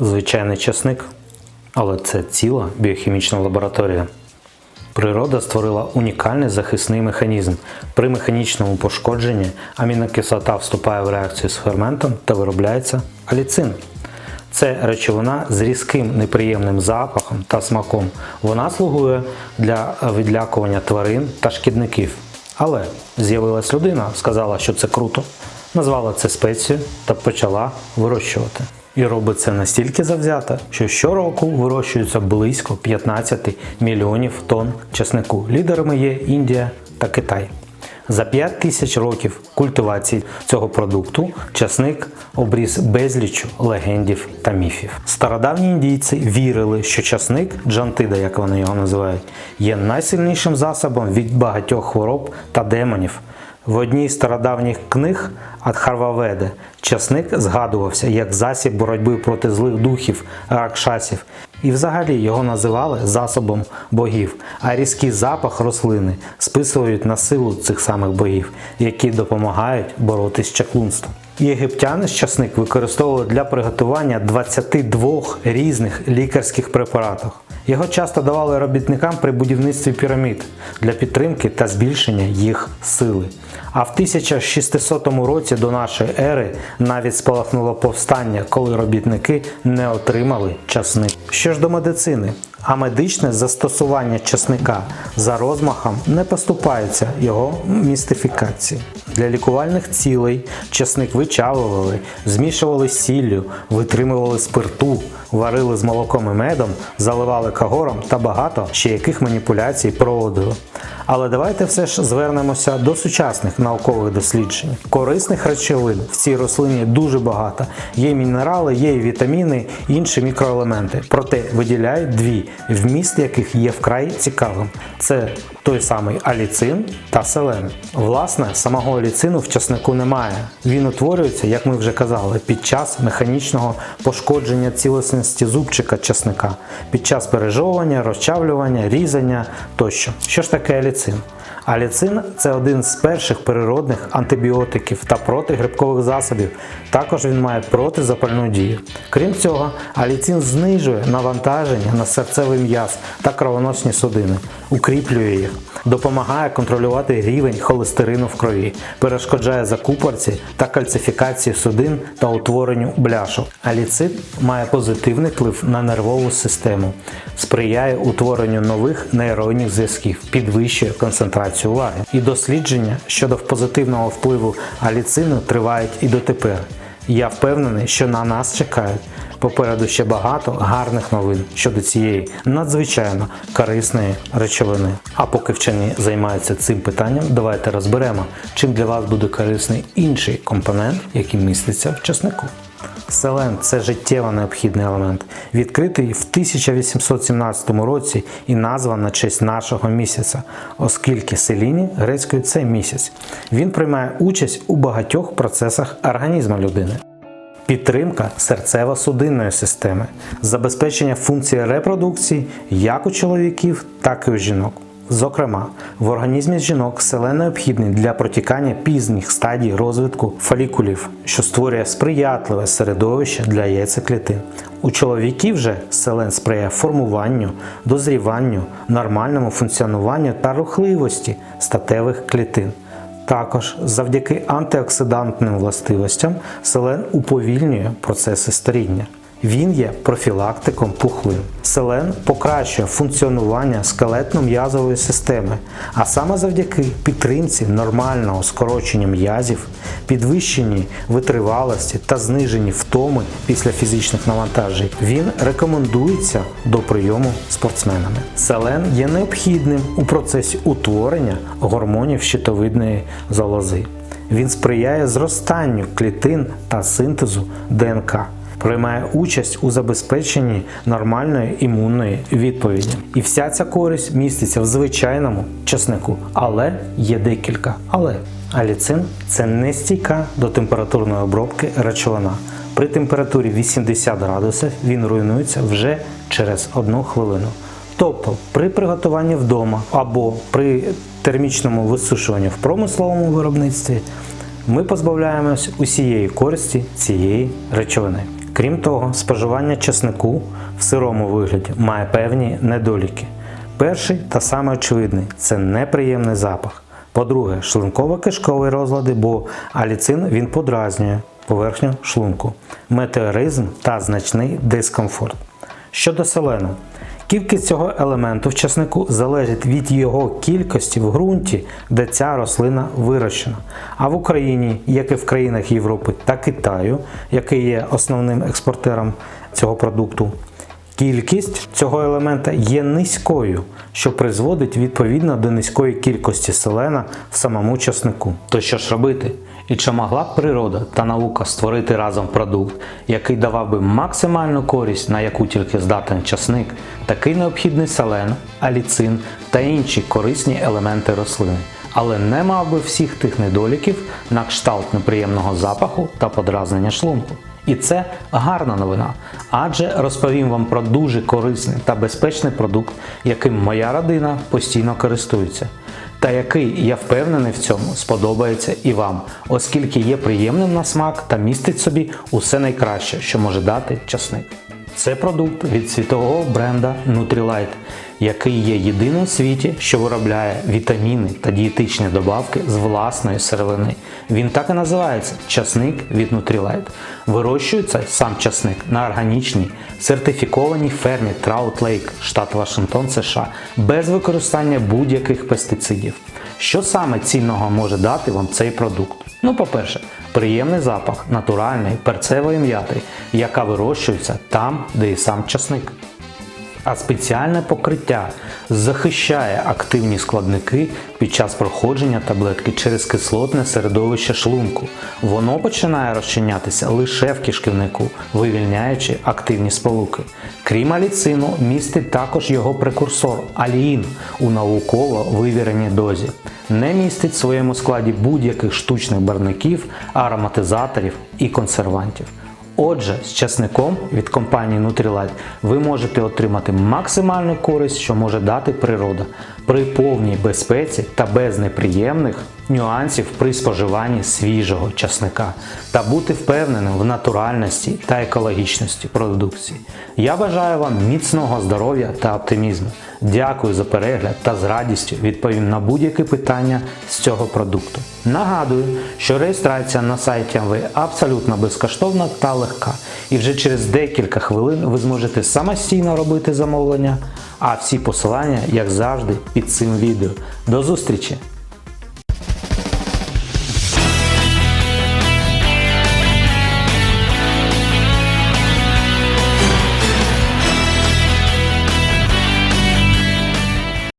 звичайний часник, але це ціла біохімічна лабораторія. Природа створила унікальний захисний механізм. При механічному пошкодженні амінокислота вступає в реакцію з ферментом та виробляється аліцин. Це речовина з різким неприємним запахом та смаком. Вона слугує для відлякування тварин та шкідників. Але з'явилась людина, сказала, що це круто, назвала це спецією та почала вирощувати. І робить це настільки завзято, що щороку вирощується близько 15 мільйонів тонн чеснику. Лідерами є Індія та Китай. За 5 тисяч років культивації цього продукту часник обріз безлічу легендів та міфів. Стародавні індійці вірили, що часник, джантида, як вони його називають, є найсильнішим засобом від багатьох хвороб та демонів. В одній з стародавніх книг Адхарваведи часник згадувався як засіб боротьби проти злих духів ракшасів, і взагалі його називали засобом богів, а різкий запах рослини списують на силу цих самих богів, які допомагають боротись з чаклунством. Єгиптяни часник використовували для приготування 22 різних лікарських препаратів. Його часто давали робітникам при будівництві пірамід для підтримки та збільшення їх сили. А в 1600 році до нашої ери навіть спалахнуло повстання, коли робітники не отримали часник. Що ж до медицини, а медичне застосування часника за розмахом не поступається його містифікації. Для лікувальних цілей часник вичавлювали, змішували сіллю, витримували спирту, варили з молоком і медом, заливали кагором та багато ще яких маніпуляцій проводили. Але давайте все ж звернемося до сучасних наукових досліджень. Корисних речовин в цій рослині дуже багато. Є мінерали, є і вітаміни, інші мікроелементи. Проте виділяють дві, вміст яких є вкрай цікавим. Це той самий аліцин та селен. Власне, самого аліцину в часнику немає. Він утворюється, як ми вже казали, під час механічного пошкодження цілісності зубчика часника, під час пережовування, розчавлювання, різання тощо. Що ж таке аліцин? Аліцин це один з перших природних антибіотиків та протигрибкових засобів. Також він має протизапальну дію. Крім цього, аліцин знижує навантаження на серцевий м'яз та кровоносні судини, укріплює їх, допомагає контролювати рівень холестерину в крові, перешкоджає закупорці та кальцифікації судин та утворенню бляшок. Аліцин має позитивний вплив на нервову систему, сприяє утворенню нових нейронних зв'язків, підвищує концентрацію уваги. І дослідження щодо позитивного впливу аліцину тривають і дотепер. Я впевнений, що на нас чекають попереду ще багато гарних новин щодо цієї надзвичайно корисної речовини. А поки вчені займаються цим питанням, давайте розберемо, чим для вас буде корисний інший компонент, який міститься в часнику. Селен це життєво необхідний елемент, відкритий в 1817 році і назван на честь нашого місяця, оскільки селіні грецькою це місяць. Він приймає участь у багатьох процесах організму людини. Підтримка серцево-судинної системи, забезпечення функції репродукції як у чоловіків, так і у жінок. Зокрема, в організмі жінок селен необхідний для протікання пізніх стадій розвитку фолікулів, що створює сприятливе середовище для яйцеклітин. У чоловіків же селен сприяє формуванню, дозріванню, нормальному функціонуванню та рухливості статевих клітин. Також завдяки антиоксидантним властивостям селен уповільнює процеси старіння. Він є профілактиком пухлин. Селен покращує функціонування скелетно-м'язової системи, а саме завдяки підтримці нормального скорочення м'язів, підвищенні витривалості та зниженні втоми після фізичних навантажень, він рекомендується до прийому спортсменами. Селен є необхідним у процесі утворення гормонів щитовидної залози. Він сприяє зростанню клітин та синтезу ДНК приймає участь у забезпеченні нормальної імунної відповіді. І вся ця користь міститься в звичайному часнику, але є декілька. Але аліцин це нестійка до температурної обробки речовина. При температурі 80 градусів він руйнується вже через одну хвилину. Тобто при приготуванні вдома або при термічному висушуванні в промисловому виробництві ми позбавляємось усієї користі цієї речовини. Крім того, споживання чеснику в сирому вигляді має певні недоліки. Перший та саме очевидний це неприємний запах. По-друге, шлунково-кишкові розлади, бо аліцин він подразнює поверхню шлунку, метеоризм та значний дискомфорт. Щодо селену, кількість цього елементу в часнику залежить від його кількості в ґрунті, де ця рослина вирощена. А в Україні, як і в країнах Європи та Китаю, який є основним експортером цього продукту, Кількість цього елемента є низькою, що призводить відповідно до низької кількості селена в самому часнику. То що ж робити? І чи могла б природа та наука створити разом продукт, який давав би максимальну користь, на яку тільки здатен часник, такий необхідний селен, аліцин та інші корисні елементи рослини, але не мав би всіх тих недоліків на кшталт неприємного запаху та подразнення шлунку. І це гарна новина, адже розповім вам про дуже корисний та безпечний продукт, яким моя родина постійно користується, та який, я впевнений в цьому, сподобається і вам, оскільки є приємним на смак та містить собі усе найкраще, що може дати часник. Це продукт від світового бренда Nutrilite, який є єдиним в світі, що виробляє вітаміни та дієтичні добавки з власної сировини. Він так і називається часник від Nutrilite. Вирощується сам часник на органічній сертифікованій фермі Trout Lake, штат Вашингтон, США, без використання будь-яких пестицидів. Що саме цінного може дати вам цей продукт? Ну, по-перше, приємний запах натуральної перцевої м'яти, яка вирощується там, де і сам часник. А спеціальне покриття захищає активні складники під час проходження таблетки через кислотне середовище шлунку. Воно починає розчинятися лише в кишківнику, вивільняючи активні сполуки. Крім аліцину, містить також його прекурсор аліїн у науково вивіреній дозі. Не містить в своєму складі будь-яких штучних барників, ароматизаторів і консервантів. Отже, з часником від компанії Nutrilite ви можете отримати максимальну користь, що може дати природа, при повній безпеці та без неприємних нюансів при споживанні свіжого часника та бути впевненим в натуральності та екологічності продукції. Я бажаю вам міцного здоров'я та оптимізму. Дякую за перегляд та з радістю відповім на будь-які питання з цього продукту. Нагадую, що реєстрація на сайті МВ абсолютно безкоштовна та легка. І вже через декілька хвилин ви зможете самостійно робити замовлення, а всі посилання, як завжди, під цим відео. До зустрічі!